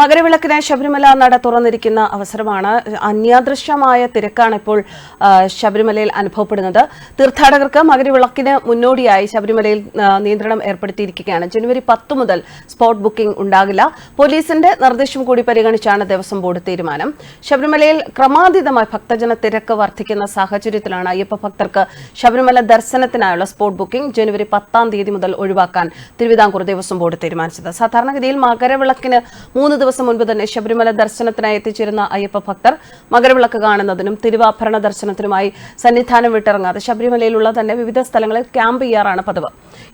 മകരവിളക്കിന് ശബരിമല നട തുറന്നിരിക്കുന്ന അവസരമാണ് അന്യാദൃശ്യമായ തിരക്കാണ് ഇപ്പോൾ ശബരിമലയിൽ അനുഭവപ്പെടുന്നത്. തീർത്ഥാടകർക്ക് മകരവിളക്കിന് മുന്നോടിയായി ശബരിമലയിൽ നിയന്ത്രണം ഏർപ്പെടുത്തിയിരിക്കുകയാണ്. ജനുവരി പത്ത് മുതൽ സ്പോട്ട് ബുക്കിംഗ് ഉണ്ടാകില്ല. പോലീസിന്റെ നിർദ്ദേശം കൂടി പരിഗണിച്ചാണ് ദേവസ്വം ബോർഡ് തീരുമാനം. ശബരിമലയിൽ ക്രമാതീതമായി ഭക്തജന തിരക്ക് വർദ്ധിക്കുന്ന സാഹചര്യത്തിലാണ് അയ്യപ്പ ഭക്തർക്ക് ശബരിമല ദർശനത്തിനായുള്ള സ്പോട്ട് ബുക്കിംഗ് ജനുവരി പത്താം തീയതി മുതൽ ഒഴിവാക്കാൻ തിരുവിതാംകൂർ ദേവസ്വം ബോർഡ് തീരുമാനിച്ചത്. സാധാരണഗതിയിൽ മകരവിളക്കിന് മൂന്ന് ദിവസം മുൻപ് തന്നെ ശബരിമല ദർശനത്തിനായി എത്തിച്ചിരുന്ന അയ്യപ്പ ഭക്തർ മകരവിളക്ക് കാണുന്നതിനും തിരുവാഭരണ ദർശനത്തിനുമായി സന്നിധാനം വിട്ടിറങ്ങാതെ ശബരിമലയിലുള്ള തന്നെ വിവിധ സ്ഥലങ്ങളിൽ ക്യാമ്പ് ചെയ്യാറാണ് പതിവ്.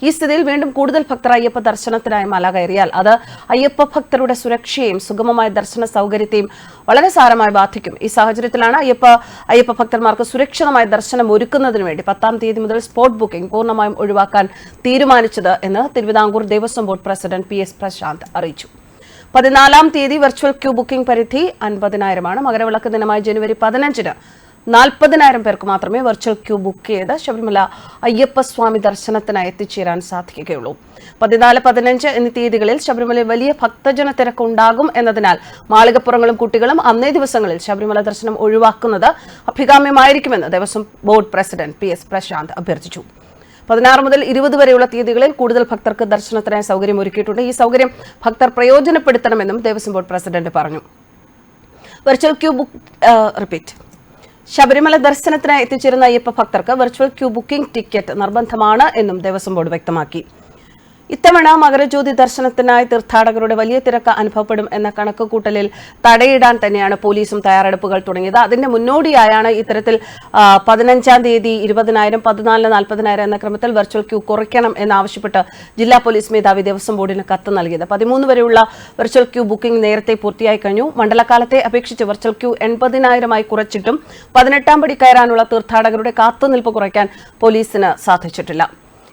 ഈ സ്ഥിതിയിൽ വീണ്ടും കൂടുതൽ ഭക്തർ അയ്യപ്പ ദർശനത്തിനായി മല കയറിയാൽ അത് അയ്യപ്പ ഭക്തരുടെ സുരക്ഷയെയും സുഗമമായ ദർശന സൗകര്യത്തെയും വളരെ സാരമായി ബാധിക്കും. ഈ സാഹചര്യത്തിലാണ് അയ്യപ്പ അയ്യപ്പ ഭക്തന്മാർക്ക് സുരക്ഷിതമായ ദർശനം ഒരുക്കുന്നതിന് വേണ്ടി പത്താം തീയതി മുതൽ സ്പോട്ട് ബുക്കിംഗ് പൂർണമായും ഒഴിവാക്കാൻ തീരുമാനിച്ചത് എന്ന് Thiruvithamkoor Devaswom board president P S Prashanth അറിയിച്ചു. പതിനാലാം തീയതി വെർച്വൽ ക്യൂ ബുക്കിംഗ് പരിധി അൻപതിനായിരമാണ്. മകരവിളക്ക് ദിനമായ ജനുവരി പതിനഞ്ചിന് നാൽപ്പതിനായിരം പേർക്ക് മാത്രമേ വെർച്വൽ ക്യൂ ബുക്ക് ചെയ്ത് ശബരിമല അയ്യപ്പസ്വാമി ദർശനത്തിനായി എത്തിച്ചേരാൻ സാധിക്കുകയുള്ളൂ. പതിനാല് പതിനഞ്ച് എന്നീ തീയതികളിൽ ശബരിമലയിൽ വലിയ ഭക്തജന തിരക്ക് ഉണ്ടാകും എന്നതിനാൽ മാളികപ്പുറങ്ങളും കുട്ടികളും അന്നേ ദിവസങ്ങളിൽ ശബരിമല ദർശനം ഒഴിവാക്കുന്നത് അഭികാമ്യമായിരിക്കുമെന്ന് Devaswom board president P S Prashanth അഭ്യർത്ഥിച്ചു. പതിനാറ് മുതൽ ഇരുപത് വരെയുള്ള തീയതികളിൽ കൂടുതൽ ഭക്തർക്ക് ദർശനത്തിനായി സൗകര്യം ഒരുക്കിയിട്ടുണ്ട്. ഈ സൗകര്യം ഭക്തർ പ്രയോജനപ്പെടുത്തണമെന്നും ദേവസ്വം ബോർഡ് പ്രസിഡന്റ് പറഞ്ഞു. Virtual queue book repeat Sabarimala ദർശനത്തിനായി എത്തിച്ചേരുന്ന അയ്യപ്പ ഭക്തർക്ക് വെർച്വൽ ക്യൂ ബുക്കിംഗ് ടിക്കറ്റ് നിർബന്ധമാണ് എന്നും ദേവസ്വം ബോർഡ് വ്യക്തമാക്കി. ഇത്തവണ മകരജ്യോതി ദർശനത്തിനായി തീർത്ഥാടകരുടെ വലിയ തിരക്ക് അനുഭവപ്പെടും എന്ന കണക്കുകൂട്ടലിൽ തടയിടാൻ തന്നെയാണ് പോലീസും തയ്യാറെടുപ്പുകൾ തുടങ്ങിയത്. അതിന്റെ മുന്നോടിയായാണ് ഇത്തരത്തിൽ പതിനഞ്ചാം തീയതി ഇരുപതിനായിരം പതിനാലിന് നാൽപ്പതിനായിരം എന്ന ക്രമത്തിൽ വെർച്വൽ ക്യൂ കുറയ്ക്കണം എന്നാവശ്യപ്പെട്ട് ജില്ലാ പോലീസ് മേധാവി ദേവസ്വം ബോർഡിന് കത്ത് നൽകിയത്. പതിമൂന്ന് വരെയുള്ള വെർച്വൽ ക്യൂ ബുക്കിംഗ് നേരത്തെ പൂർത്തിയായി കഴിഞ്ഞു. മണ്ഡലകാലത്തെ അപേക്ഷിച്ച് വെർച്വൽ ക്യൂ എൺപതിനായിരമായി കുറച്ചിട്ടും പതിനെട്ടാം പടി കയറാനുള്ള തീർത്ഥാടകരുടെ കാത്തുനിൽപ്പ് കുറയ്ക്കാൻ പോലീസിന് സാധിച്ചിട്ടില്ല.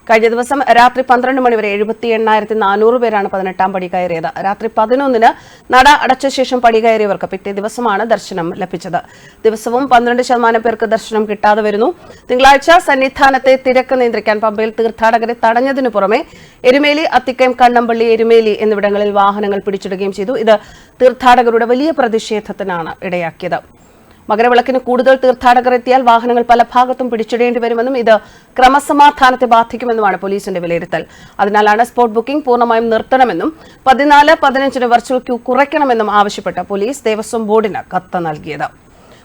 കഴിഞ്ഞ ദിവസം രാത്രി പന്ത്രണ്ട് മണിവരെ എഴുപത്തി എണ്ണായിരത്തി നാനൂറ് പേരാണ് പതിനെട്ടാം പടി കയറിയത്. രാത്രി പതിനൊന്നിന് നട അടച്ച ശേഷം പടി കയറിയവർക്ക് പിറ്റേ ദിവസമാണ് ദർശനം ലഭിച്ചത്. ദിവസവും പന്ത്രണ്ട് ശതമാനം പേർക്ക് ദർശനം കിട്ടാതെ വരുന്നു. തിങ്കളാഴ്ച സന്നിധാനത്തെ തിരക്ക് നിയന്ത്രിക്കാൻ പമ്പയിൽ തീർത്ഥാടകരെ തടഞ്ഞതിനു പുറമെ എരുമേലി അത്തിക്കയം കണ്ണമ്പള്ളി എരുമേലി എന്നിവിടങ്ങളിൽ വാഹനങ്ങൾ പിടിച്ചിടുകയും ചെയ്തു. ഇത് തീർത്ഥാടകരുടെ വലിയ പ്രതിഷേധത്തിനാണ് ഇടയാക്കിയത്. മകരവിളക്കിന് കൂടുതൽ തീർത്ഥാടകർ എത്തിയാൽ വാഹനങ്ങൾ പല ഭാഗത്തും പിടിച്ചിടേണ്ടി വരുമെന്നും ഇത് ക്രമസമാധാനത്തെ ബാധിക്കുമെന്നുമാണ് പോലീസിന്റെ വിലയിരുത്തൽ. അതിനാലാണ് സ്പോട്ട് ബുക്കിംഗ് പൂർണമായും നിർത്തണമെന്നും പതിനാല് പതിനഞ്ചിന് വെർച്വൽ ക്യൂ കുറയ്ക്കണമെന്നും ആവശ്യപ്പെട്ട് പോലീസ് ദേവസ്വം ബോർഡിന് കത്ത് നൽകിയത്.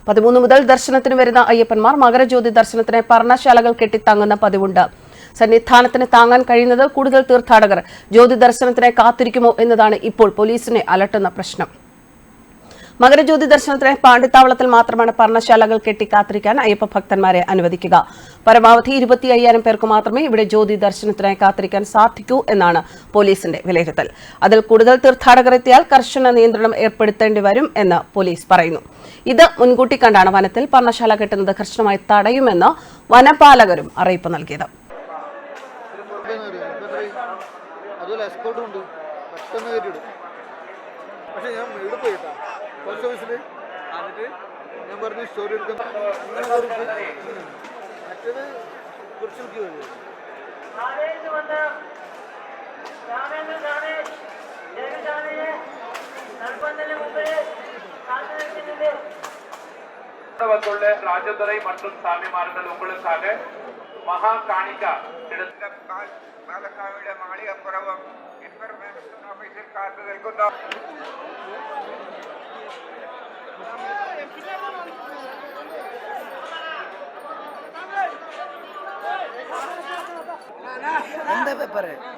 പതിമൂന്ന് മുതൽ ദർശനത്തിന് വരുന്ന അയ്യപ്പന്മാർ മകരജ്യോതി ദർശനത്തിന് പർണശാലകൾ കെട്ടിത്തങ്ങുന്ന പതിവുണ്ട്. സന്നിധാനത്തിന് താങ്ങാൻ കഴിയുന്നത് കൂടുതൽ തീർത്ഥാടകർ ജ്യോതി ദർശനത്തിനായി കാത്തിരിക്കുമോ എന്നതാണ് ഇപ്പോൾ പോലീസിനെ അലട്ടുന്ന പ്രശ്നം. മകരജ്യോതി ദർശനത്തിന് പാണ്ഡിത്താവളത്തിൽ മാത്രമാണ് പർണശാലകൾ കെട്ടി കാത്തിരിക്കാൻ അയ്യപ്പ ഭക്തന്മാരെ അനുവദിക്കുക. പരമാവധി ഇരുപത്തി അയ്യായിരം പേർക്ക് മാത്രമേ ഇവിടെ ജ്യോതി ദർശനത്തിനായി കാത്തിരിക്കാൻ സാധിക്കൂ എന്നാണ് പോലീസിന്റെ വിലയിരുത്തൽ. അതിൽ കൂടുതൽ തീർത്ഥാടകർ എത്തിയാൽ കർശന നിയന്ത്രണം ഏർപ്പെടുത്തേണ്ടി വരും എന്ന് പോലീസ് പറയുന്നു. ഇത് മുൻകൂട്ടി കണ്ടാണ് വനത്തിൽ പർണശാല കെട്ടുന്നത് കർശനമായി തടയുമെന്ന് വനപാലകരും അറിയിപ്പ് നൽകിയത്. അതുപോലെ എസ്കോട്ടും ഉണ്ട്. പെട്ടെന്ന് കയറ്റിയിടും പക്ഷെ ഞാൻ ഇവിടെ പോയിട്ടാ പോസ്റ്റ് ഓഫീസിൽ എന്നിട്ട് ഞാൻ പറഞ്ഞു സ്റ്റോറി എടുക്കാൻ അങ്ങനെ കുറിച്ച് മറ്റേത് കുറച്ച് നോക്കി വരും வந்துள்ள ராஜதுரை மற்றும் சாமிமார்கள் உங்களுக்காக மகா காணிக்கா எடுத்து പാലക്കാവിലെ മാളികപ്പുറവും ഇൻഫർമേഷൻ ഓഫീസിൽ കാത്തു നിൽക്കുന്നു பாலாஜி காணவில்லை